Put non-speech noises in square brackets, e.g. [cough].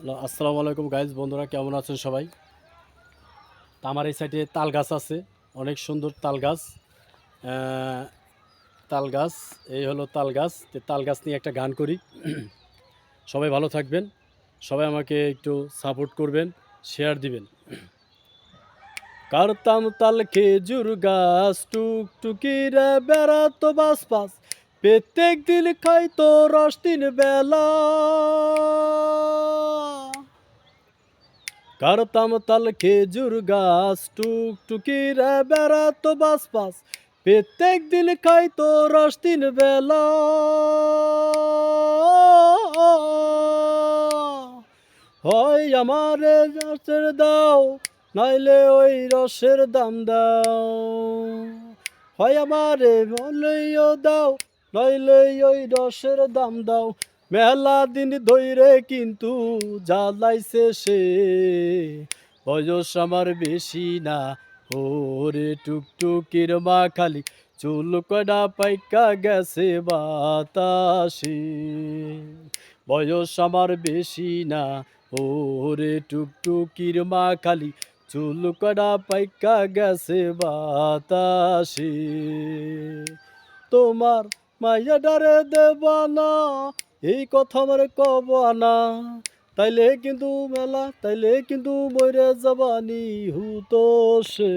Hello, আসসালামু আলাইকুম guys বন্ধুরা কেমন আছেন সবাই? আমার এই সাইডে তাল গাছ আছে, অনেক সুন্দর তাল গাছ। তাল গাছ, এই হলো তাল গাছ। তো তাল গাছ নিয়ে একটা গান করি। [clears throat] সবাই ভালো থাকবেন, সবাই আমাকে একটু সাপোর্ট করবেন শেয়ার দিবেন। [clears throat] কারতাম তাল খেজুর গাছ টুকটুকিরে বেড়াতো বাস পাস প্রত্যেক দিন খাইতো রস তিন বেলা। কারতাম তাল খেজুর গাছ? টুকটুকিরে বেড়াতো বাস পাস প্রত্যেক দিন খাইতো রস তিন বেলা। হয় আমারে রসের দাও, নাইলে ওই রসের দাম দাও। হয় আমারে বলেও দাও, নইলে ওই রসের দাম দাও। মেলা দিন ধইরে কিন্তু জ্বালাইছে সে। বয়স আমার বেশি না, ওরে টুকটুকির মা খালি চুল কডা পাইকা গেছে বাতাসে। বয়স আমার বেশি না, ওরে টুকটুকির মা খালি চুল কডা পাইকা গেছে বাতাসে। তোমার মাইয়া ডারে দেবানা এই কথা আমার কব আনা তাইলে কিন্তু মেলা তাইলে কিন্তু মরে যাবানি হুতো সে